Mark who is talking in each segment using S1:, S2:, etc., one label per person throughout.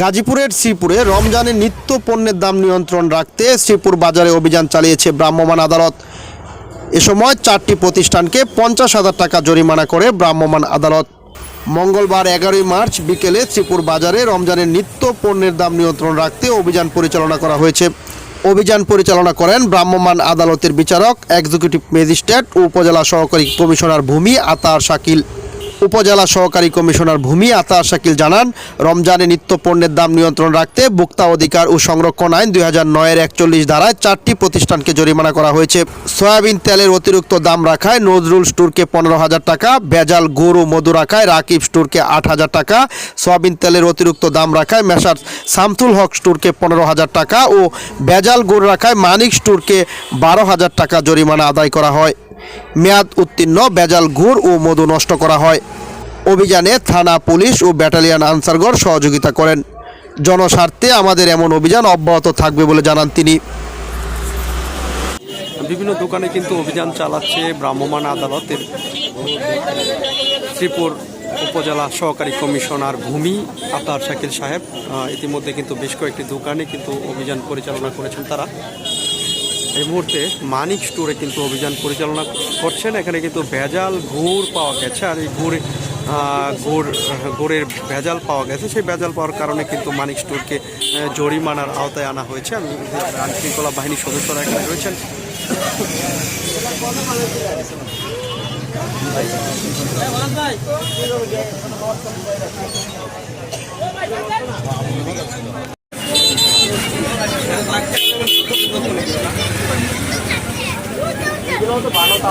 S1: গাজীপুরের শ্রীপুরে রমজানের নিত্য পণ্যের দাম নিয়ন্ত্রণ রাখতে শ্রীপুর বাজারে অভিযান চালিয়েছে ভ্রাম্যমাণ আদালত। এ সময় চারটি প্রতিষ্ঠানকে পঞ্চাশ হাজার টাকা জরিমানা করে ভ্রাম্যমাণ আদালত। মঙ্গলবার এগারোই মার্চ বিকেলে শ্রীপুর বাজারে রমজানের নিত্য পণ্যের দাম নিয়ন্ত্রণ রাখতে অভিযান পরিচালনা করা হয়েছে। অভিযান পরিচালনা করেন ভ্রাম্যমাণ আদালতের বিচারক এক্সিকিউটিভ ম্যাজিস্ট্রেট উপজেলা সহকারী কমিশনার ভূমি আতার শাকিল। উপজেলা সহকারী কমিশনার ভূমি আতার শাকিল জানান, রমজানে নিত্য পণ্যের দাম নিয়ন্ত্রণ রাখতে ভোক্তা অধিকার ও সংরক্ষণ আইন দুই হাজার নয়ের একচল্লিশ ধারায় চারটি প্রতিষ্ঠানকে জরিমানা করা হয়েছে। সয়াবিন তেলের অতিরিক্ত দাম রাখায় নজরুল স্টোরকে পনেরো হাজার টাকা, ভেজাল গুড় ও মধু রাখায় রাকিব স্টোরকে আট হাজার টাকা, সয়াবিন তেলের অতিরিক্ত দাম রাখায় মেসার শামতুল হক স্টোরকে পনেরো হাজার টাকা ও ভেজাল গুড় রাখায় মানিক স্টোরকে বারো হাজার টাকা জরিমানা আদায় করা হয়। মেয়াদ উত্তীর্ণ, বেজাল গুড় ও মধু নষ্ট করা হয়। অভিযানে থানা পুলিশ ও ব্যাটালিয়ান আনসারগড় সহযোগিতা করেন। জনস্বার্থে আমাদের এমন অভিযান অব্যাহত থাকবে বলে জানান তিনি।
S2: বিভিন্ন দোকানে কিন্তু অভিযান চালাচ্ছে ভ্রাম্যমাণ আদালতের শ্রীপুর উপজেলা সহকারী কমিশনার ভূমি আতার শাকিল সাহেব। ইতিমধ্যে কিন্তু বেশ কয়েকটি দোকানে কিন্তু অভিযান পরিচালনা করেছেন তারা। এই মুহূর্তে মানিক স্টোরে কিন্তু অভিযান পরিচালনা করছেন। এখানে কিন্তু ভেজাল গুড় পাওয়া গেছে আর এই গুড় গুড়, গুড়ের ভেজাল পাওয়া গেছে। সেই ভেজাল পাওয়ার কারণে কিন্তু মানিক স্টোরকে জরিমানার আওতায় আনা হয়েছে। আমি আইন শৃঙ্খলা বাহিনীর সদস্যরা এখানে রয়েছেন।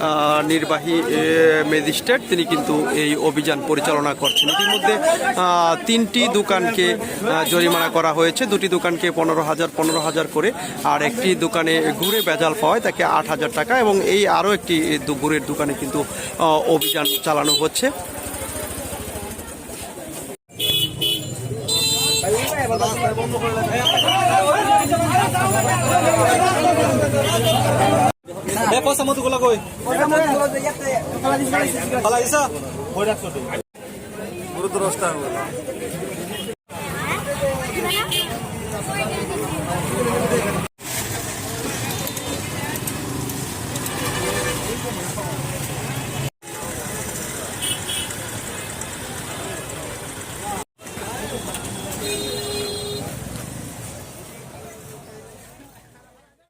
S2: আহ, নির্বাহী ম্যাজিস্ট্রেট তিনি কিন্তু এই অভিযান পরিচালনা করছেন ইতিমধ্যে তিনটি দোকানকে জরিমানা করা হয়েছে দুটি দোকানকে পনেরো হাজার পনেরো হাজার করে আর একটি দোকানে ঘুরে বেজাল পাওয়ায় তাকে আট হাজার টাকা এবং এই আরও একটি গুড়ের দোকানে কিন্তু অভিযান চালানো হচ্ছে
S3: এ পয়সা মতো গুলা কই পালা দিছা গুরুত্ব রস্তা